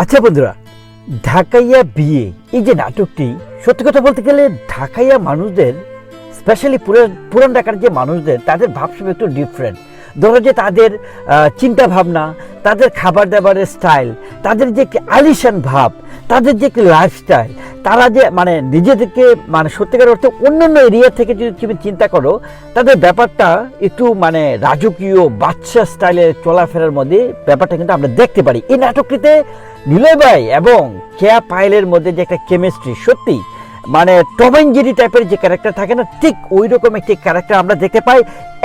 আচ্ছা বন্ধুরা, ঢাকাইয়া বিয়ে, এই যে নাটকটি, সত্যি কথা বলতে গেলে ঢাকাইয়া মানুষদের স্পেশালি পুরান ঢাকার যে মানুষদের, তাদের ভাবসাব একটু ডিফারেন্ট ধরো যে তাদের চিন্তা ভাবনা, তাদের খাবার দাবারের স্টাইল তাদের যে আলিশান ভাব তাদের যে লাইফস্টাইল তারা যে মানে নিজেদেরকে মানে সত্যিকার অর্থে অন্যান্য এরিয়া থেকে যদি তুমি চিন্তা করো, তাদের ব্যাপারটা একটু মানে রাজকীয় বাচ্চা স্টাইলে চলাফেরার মধ্যে ব্যাপারটা কিন্তু আমরা দেখতে পারি। এই নাটকটিতে নিলয় ভাই এবং কেয়া পায়েলের মধ্যে যে একটা কেমিস্ট্রি সত্যি মানে টমেঞ্জেরি টাইপের যে ক্যারেক্টার থাকে না, ঠিক ওই রকম একটি ক্যারেক্টার আমরা দেখতে পাই।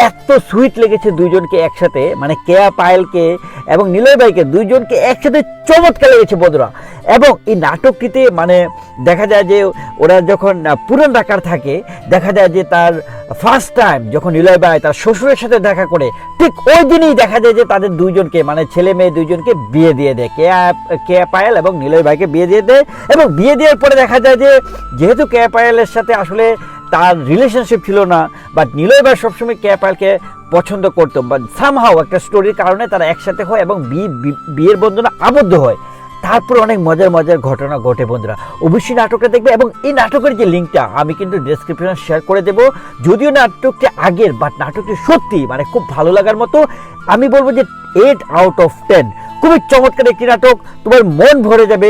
এত সুইট লেগেছে দুইজনকে একসাথে মানে কেয়া পায়েলকে এবং নিলয় ভাইকে, দুইজনকে একসাথে চমৎকার লেগেছে বন্ধুরা। এবং এই নাটকটিতে মানে দেখা যায় যে ওরা যখন পুরান ঢাকার থাকে, দেখা যায় যে তার ফার্স্ট টাইম যখন নিলয় ভাই তার শ্বশুরের সাথে দেখা করে, ঠিক ওই দিনই দেখা যায় যে তাদের দুইজনকে মানে ছেলে মেয়ে দুইজনকে বিয়ে দিয়ে দেয়। কেয়া কেয়া পায়েল এবং নিলয় ভাইকে বিয়ে দিয়ে দেয়। এবং বিয়ে দেওয়ার পরে দেখা যায় যে যেহেতু কেয়া পায়েলের সাথে আসলে তার রিলেশনশিপ ছিল না বাট নিলয় ভাই সবসময় কেয়া পায়েলকে পছন্দ করতো বা সামহাও একটা স্টোরির কারণে তারা একসাথে হয় এবং বিয়ের বন্ধনে আবদ্ধ হয়। তারপর অনেক মজার মজার ঘটনা ঘটে বন্ধুরা। অবশ্যই নাটকটা দেখবে এবং এই নাটকের যে লিঙ্কটা আমি কিন্তু ডেসক্রিপশনে শেয়ার করে দেবো। যদিও নাটকটি আগের বাট নাটকটি সত্যি মানে খুব ভালো লাগার মতো, আমি বলব যে এইট আউট অফ টেন খুবই চমৎকার একটি নাটক, তোমার মন ভরে যাবে।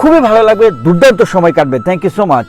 খুবই ভালো লাগবে দুর্দান্ত সময় কাটবে। Thank you so much